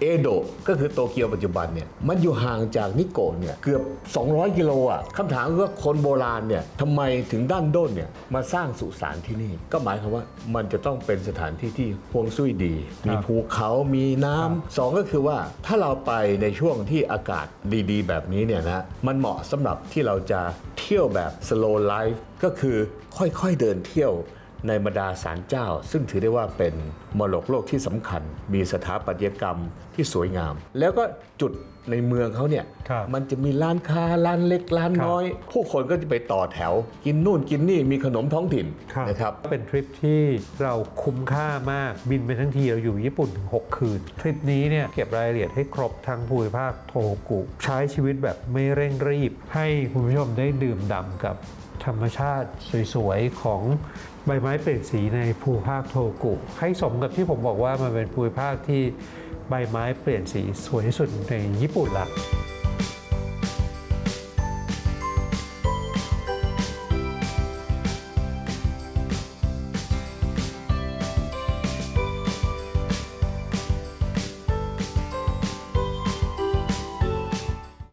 เอโดะก็คือโตเกียวปัจจุบันเนี่ยมันอยู่ห่างจากนิโกะเนี่ยเกือบ 200 กิโลอะคำถามคือว่าคนโบราณเนี่ยทำไมถึงด้านด้นเนี่ยมาสร้างสุสานที่นี่ ก็หมายความว่ามันจะต้องเป็นสถานที่ที่ฮวงจุ้ยดี มีภูเขามีน้ำสองก็คือว่าถ้าเราไปในช่วงที่อากาศดีๆ แบบนี้เนี่ยนะมันเหมาะสำหรับที่เราจะเที่ยวแบบ slow life ก็คือค่อยๆเดินเที่ยว ในบรรดาศาลเจ้า ซึ่งถือได้ว่าเป็นมรดกโลกที่สำคัญ มีสถาปัตยกรรมที่สวยงาม แล้วก็จุดในเมืองเขาเนี่ยครับมันจะมีร้านค้าร้านเล็กร้านครับน้อย ผู้คนก็จะไปต่อแถว กินนู่นกินนี่มีขนมท้องถิ่นนะครับ เป็นทริปที่เราคุ้มค่ามากบินไปทั้งทีเราอยู่ญี่ปุ่นถึง6คืน ทริปนี้เนี่ยเก็บรายละเอียดให้ครบทั้งภูมิภาคโทโฮกุ ใช้ชีวิตแบบไม่เร่งรีบ ให้คุณผู้ชมได้ดื่มด่ำกับธรรมชาติสวยๆ ของใบไม้เปลี่ยนสีในภูมิภาคโทโฮกุ ให้สมกับที่ผมบอกว่ามันเป็นภูมิภาคที่ ใบไม้เปลี่ยนสีสวยที่สุดในญี่ปุ่นละ